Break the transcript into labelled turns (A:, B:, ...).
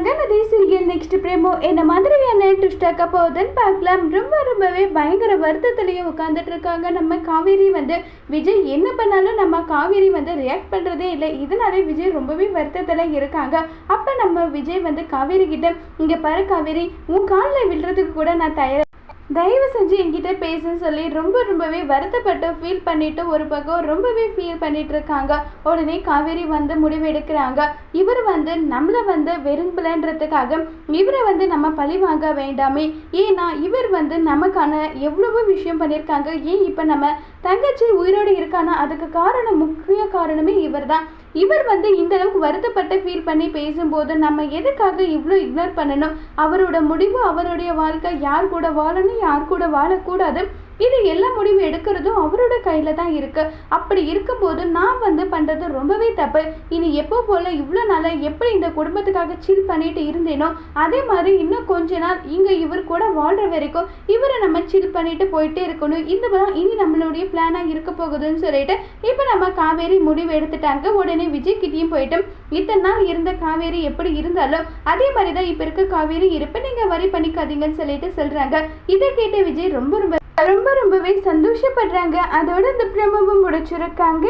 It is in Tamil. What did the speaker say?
A: மகநதி சீரியல் நெக்ஸ்ட் பிரேமோ என்ன மாதிரியான ட்விஸ்டாக்க போகுதுன்னு பார்க்கலாம். ரொம்ப ரொம்பவே பயங்கர வருத்தத்திலையும் உட்காந்துட்டு இருக்காங்க. நம்ம காவேரி வந்து விஜய் என்ன பண்ணாலும் நம்ம காவேரி வந்து ரியாக்ட் பண்ணுறதே இல்லை. இதனாலே விஜய் ரொம்பவே வருத்தத்தில் இருக்காங்க. அப்போ நம்ம விஜய் வந்து காவேரி கிட்ட இங்கே பாரு காவேரி உன் காலில் விழுறதுக்கு கூட நான் தயார் தயவு செஞ்சு என்கிட்ட பேசுன்னு சொல்லி ரொம்ப ரொம்பவே வருத்தப்பட்டு ஃபீல் பண்ணிட்டு ஒரு பக்கம் ரொம்பவே ஃபீல் பண்ணிட்டு இருக்காங்க. உடனே காவேரி வந்து முடிவெடுக்கிறாங்க இவர் வந்து நம்மளை வந்து வெறும்பலன்றதுக்காக இவரை வந்து நம்ம பழி வாங்க வேண்டாமே. ஏன்னா இவர் வந்து நமக்கான எவ்வளவோ விஷயம் பண்ணியிருக்காங்க. ஏன் இப்போ நம்ம தங்கச்சி உயிரோடு இருக்கானா? அதுக்கு காரணம் முக்கிய காரணமே இவர் தான் இவர் வந்து இந்த அளவுக்கு வருத்தப்பட்டு ஃபீல் பண்ணி பேசும்போது நம்ம எதுக்காக இவ்வளோ இக்னோர் பண்ணணும்? அவரோட முடிவு அவருடைய வாழ்க்கை யார் கூட வாழணும் யார் கூட வாழக்கூடாது இது எல்லா முடிவு எடுக்கிறதும் அவரோட கையில் தான் இருக்குது அப்படி இருக்கும்போது நான் வந்து பண்ணுறது ரொம்பவே தப்பு. இனி எப்போ போல் இவ்வளோ நாளாக எப்படி இந்த குடும்பத்துக்காக சில் பண்ணிட்டு இருந்தேனோ அதே மாதிரி இன்னும் கொஞ்ச நாள் இங்கே இவர் கூட வாழ்கிற வரைக்கும் இவரை நம்ம சில் பண்ணிட்டு போயிட்டே இருக்கணும். இந்த தான் இனி நம்மளுடைய பிளானாக இருக்க போகுதுன்னு சொல்லிட்டு இப்போ நம்ம காவேரி முடிவு எடுத்துட்டாங்க. உடனே விஜய் கிட்டேயும் போயிட்டு இத்தனை நாள் இருந்த காவேரி எப்படி இருந்தாலும் அதே மாதிரி தான் இப்போ இருக்க காவேரி இருப்பேன் நீங்கள் வரி பண்ணிக்காதீங்கன்னு சொல்லிட்டு சொல்கிறாங்க இதை கேட்ட விஜய் ரொம்ப ரொம்ப ரொம்ப ரொம்பவே சந்தோஷப்படுறாங்க. அதோட இந்த பிரமவும் முடிச்சிருக்காங்க.